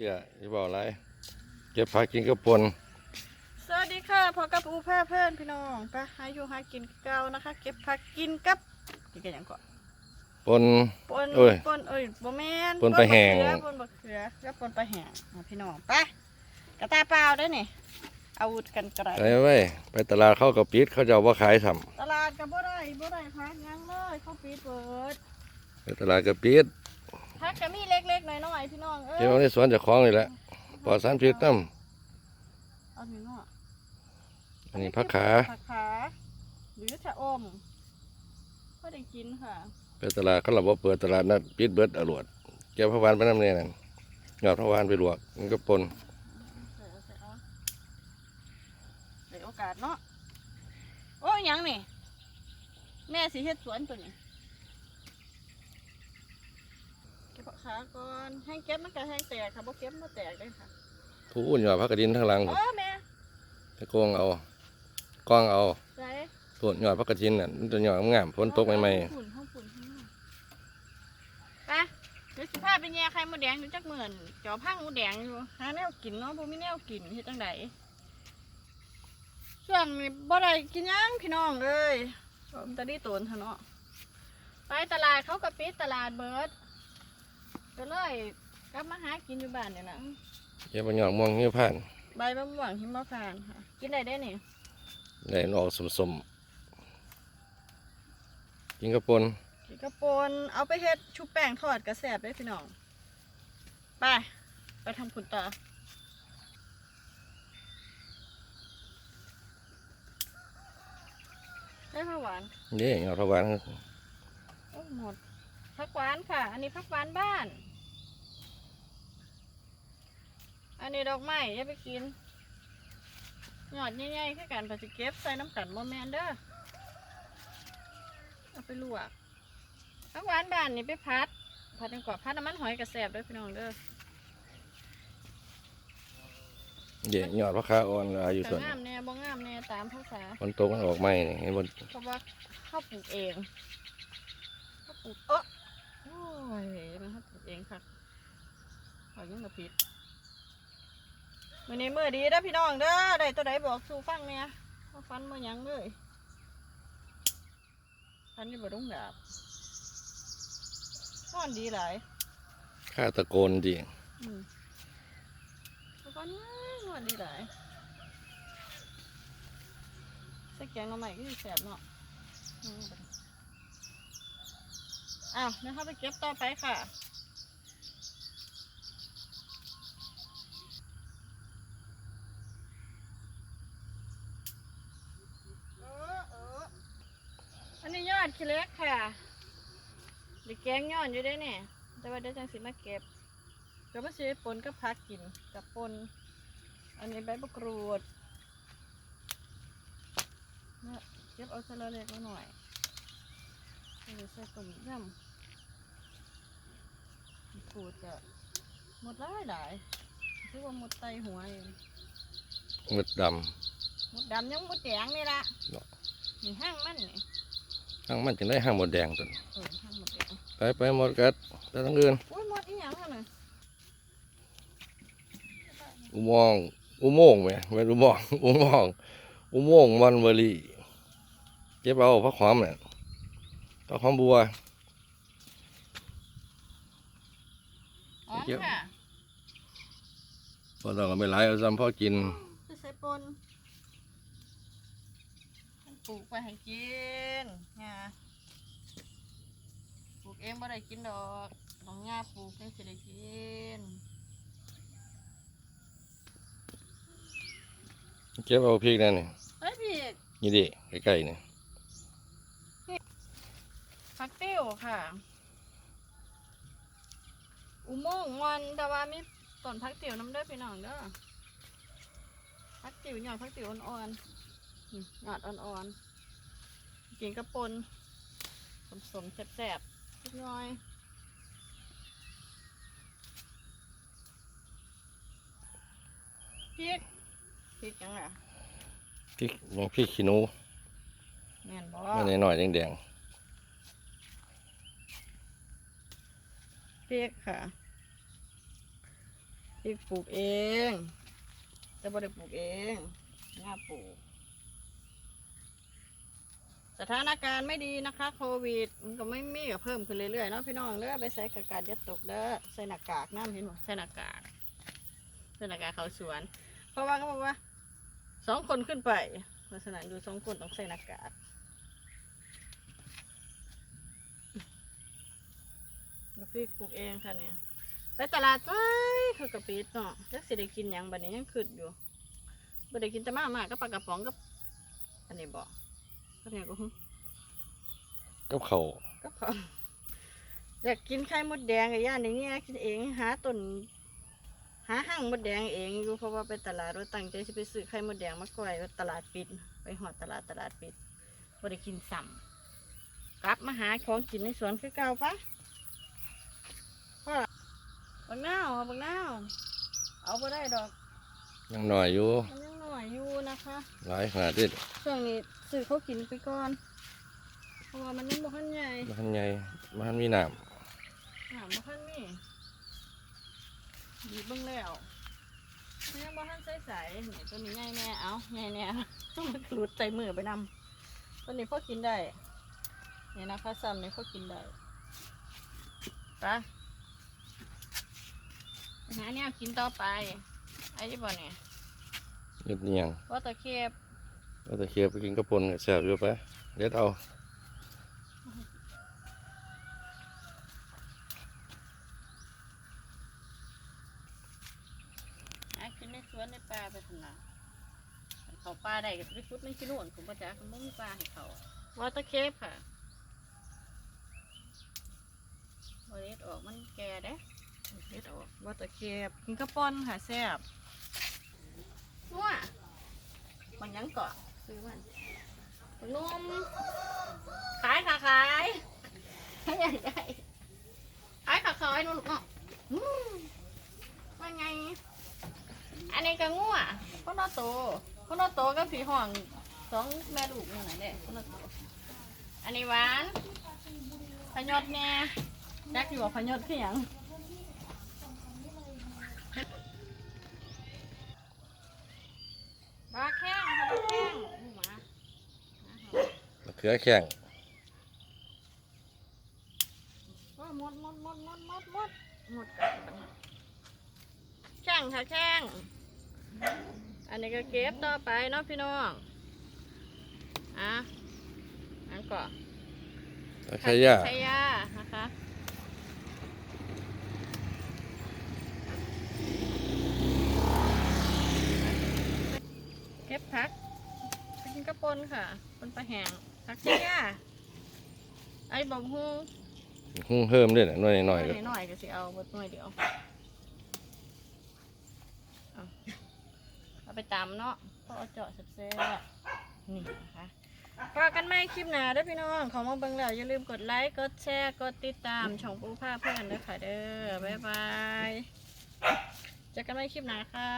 เตี้ยอย่าบอกอะไรเก็บผักกินกระปนสวัสดีค่ะพอกับอูแพร่เพื่อนพี่น้องไปหาอยู่หากินเก่านะคะ เก็บผักกินกับกินกันอย่างก่อนปนปนเอ้ยปนเอ้ยบ่แม่นปนปลาแห้งปนบะเขือปนบะเขือแล้วปนปลาแห้งอะพี่น้องไปกระตาเปล่าได้อนี่อาวุธกันกระไรไปไว้ไปตลาดเข้ากับปิดเขาจะเอาว่าขายทตลาดกับบ่ได้บ่ได้พักหยังเลยเขาปิดเปิดำไปตลาดกับปิด พักก็มีเล็กๆน้อยๆพี่น้องเอ้ยเดี๋ยวในสวนเจะคล้าของนี่แหละปลอดสารพิษน้เอาพี่น้องำอันนี้ผักขาผักขาหรือชะอมก็ได้กินค่ะไปตลาดเขาเราบ่เปิดตลาดนัดปิดเบิดอรวดเก็บผักหวานไปน้ำเนี่ยนั่นยอดผักหวานไปลวกมันก็ปนเดี๋ยวเอาเอาเดี๋ยวโอกาสเนาะโอ้ยหยังนี่แม่สิเฮ็ดสวนตัวนี้เก็บผัก ขาก่อนแห้งเก็บมันก็แห้งแตกค่ะบ่เก็บมันบ่แตกเลยค่ะผู้อุ่นยอดผักกระดินทั้งหลังเออแม่ไปโกงเอากล้องเอาใส่ตัวยอดผักกระดินน่ะมันจะยอดงามฝนตกใหม่ฝุ่นห้องฝุ่นข้างนอกไปเดี๋ยวสิพาไปแย่ไข่มดแดงอยู่จักหมื่นจอพังหมูแดงอยู่หาแนวกินเนาะบ่มีแนวกินเฮ็ดจังไดช่วงนี้บ่ได้กินหยังพี่น้องเอ้ยผมตะดีโตนเถอะเนาะไปตลาดเขาก็ปิดตลาดเบิด ก็เลยกลับมาหากินอยู่บ้านนี่ล่ะๆเก็บมันยอดม่วงนิ้วผ่านใบมะม่วงหิมพานต์ค่ะ กินได้ได้นี่ได้ออกสมๆกินกระปนกินกระปนเอาไปเฮ็ดชุบแป้งทอดกระแสบได้พี่น้อง ไป ไปทำผุนต่อได้ผักหวาน นี่ยอดผักหวานโอ้หมด ผักหวานค่ะ อันนี้ผักหวานบ้าน อันนี้ดอกไม้อย่าไปกินหยอดใหญ่ๆแค่กันพอจะเก็บใส่น้ำกันโมแมนเด้อเอาไปลวกผักหวานบ้านนี่ไปพัด พัดจนกว่าพัดน้ำมันหอยกระแสบเด้อพี่น้องเด้อเดี๋ยวยอดผักขาอ่อนหลายอยู่แต่ส่วนงามแน่บ่งามแน่ตามภาษาฝนตกมันออกใหม่นี่เห็นบนเพราะว่าเข้าปลูกเองเข้าปลูกเออโอ้ ยมันเข้าปลูกเองค่ะขอยุ่งกับพิษมื่อนี้มือดีเด้อพี่น้องเด้อได้ตัวใดบอกสู่ฟังเนี่ยว่าฟันมาหยังเลยฟันนี่บ่ต้องดาบนอนดีหลายข้าตะโกนดีอืมฟันนอนดีหลายใส่แกงหน่อใหม่ก็สิแสบเนาะ อืมอ้าวนะครับไปเก็บต่อไปค่ะอันนี้ยอดขี้เล็กค่ะเดี๋ยวแกงยอดอยู่ได้เนี่ยแต่ว่าเดี๋ยวจังสิมาเก็บเดี๋ยวมาซื้อปนกับพักกินกับปนอันนี้ใบมะกรูดเนี่ยเก็บเอาเสละเล็กมาหน่อยใส่ต้มยำ ขูดก็หมดหลายหลายคือว่าหมดไตหัวเองมืดดหมดดำยังหมดแดงนี่ละเนาะนี่ห้างมันนี่ำทั้งมันจะได้ห้างหมดแดงตัวนี้เออห้างหมดแดงไปไปหมดกัดไปทั้งอื่นอุ้ยหมดอีหยังอะน่ะอุโมงค์อุโมงค์ไหมไม่อุโมงค์อุโมงค์อุโมงค์มันเบอรี่เก็บเอาผักหอมเนี่ยผักหอมบัว อ๋อ เกี่ยวค่ะพอเราก็ไม่หลายเอาซ้ำพอกินจะใส่ปนมันปลูกไปให้กินงาปลูกเองบ่ได้กินดอกน้องงาปลูกเองสิได้กินเก็บเอาพริกนั่นนี่เฮ้ยพี่นี่ดิใกล้ๆนี่พักติ้วค่ะ อุโมงค์มันแต่ว่ามีต้นพักติ๋วน้ำเด้อพี่น้องเด้อพักติ๋วหยอดพักติ๋วอ่อนๆนี่หยอดอ่อนๆกินกระปนสมสมๆแสบๆนิดหน่อยพริกพริกยังไงพริกยังพริกขี้หนูแม่นบ่ไม่หน่อยๆแดงพริกค่ะ พริกปลูกเองแต่บ่ได้ปลูกเองง่าปลูก สถานการณ์ไม่ดีนะคะ โควิด มันก็ไม่มีก็เพิ่มขึ้นเรื่อยๆเนาะพี่น้องเด้อไปใส่กากาดยัดตกเด้อใส่หน้ากากน้ำเห็นบ่ใส่หน้ากากใส่หน้ากากเขาสวน เพราะว่าเขาบอกว่าสองคนขึ้นไปลักษณะอยู่สองคนต้องใส่หน้ากากแล้วพี่ปลูกเองค่ะเนี่ย ไปตลาดไปเขากระปิดเนาะจักสิได้กินหยังบัดนี้ยังขึ้นอยู่บ่ได้กินแต่มาม่าก็ปลากระป๋องกับ อันนี้บ่ก็เนี่ยก็หึกับเขาวก็พออยากกินไข่มดแดงกับย่านอย่างเงี้ยกินเองหาต้นหาห้างมดแดงเองอยู่เพราะว่าไปตลาดเราตั้งใจจะไปซื้อไข่มดแดงมาก่อยว่าตลาดปิด ไปหอดตลาดตลาดปิดบ่ได้กินซ้ำกลับมาหาของกินในสวนคือเก่าปะพ่อ บักนาวบักนาวเอาไปได้ดอกยังหน่อยอยู่มันยังหน่อยอยู่นะคะหลายขนาดนี้ช่วงนี้ซื้อเขากินไปก่อนเพราะว่ามันยังบ่ทันใหญ่มันใหญ่มันมีน้หาบ่ทันมีดีเบิ่งแล้วมันยังบ่ทันใสใสๆนี่ตัวนี้ใหญ่แน่เอาใหญ่แน่มันหลุดใจมือไปนำตัวนี้พอกินได้นี่นะคะซ้ำนี่พอกินได้ไปไป หาแนวกินต่อไปไอ้ที่บ่เนี่ยำเงียบเนียงว่าตะเคียบเราจะเคียบไปกินกระปนกับแซ่บอยู่ไปเด็ดเอาหากินในสวนในป่าไปทำนาเขาป่าได้ก็ไปฟุดมันกินนู่นผมประจักษ์มันบ่มีป่าให้เขาว่าตะเคียบค่ะ บริเออกมันแก่เด้ บริเออกว่าตะเคียบกินกระป้อนค่ะแซ่บนัวมันยังเกาะซื้อมันนุ่มขายค่ะขายให้ใหญ่ใหญ่ขายค่ะขายนู่นลูกเนาะมว่าไง อันนี้ก็งัวคนละโตคนละโตก็ผีห่องสองแม่ลูกนี่ไหนะเนี่ยคนละโตอันนี้หวานพยศเนี่ยจักอยู่ว่าพยศคือหยัง เขือแข้งหมดหมดหมดหมดหมดหมดหมดกัดแข้งค่ะแข้งอันนี้ก็เก็บต่อไปเนาะพี่น้องอะอันก่อนตะไคร้ย่าช้ยานะคะเก็บผักกินกระปนค่ะปนปลาแห้ง ผักใช้ยาไอ้บอมฮูหุ้งเพิ่มด้วยนะหน่อยหน่อยๆก็หน่อยๆก็สิเอาบดหน่อยเดียวเอาเอาไปตำเนาะพอเอาเจาะแซ่บๆนี่นะคะฝากกันไม่คลิปหนาเด้อพี่น้องของมาเบิ่งแล้วอย่าลืมกดไลค์กดแชร์กดติดตามช่องปูผ้าเพื่อนเด้อค่ะเด้อบ๊ายบายเจอกันไม่คลิปหนาค่ะ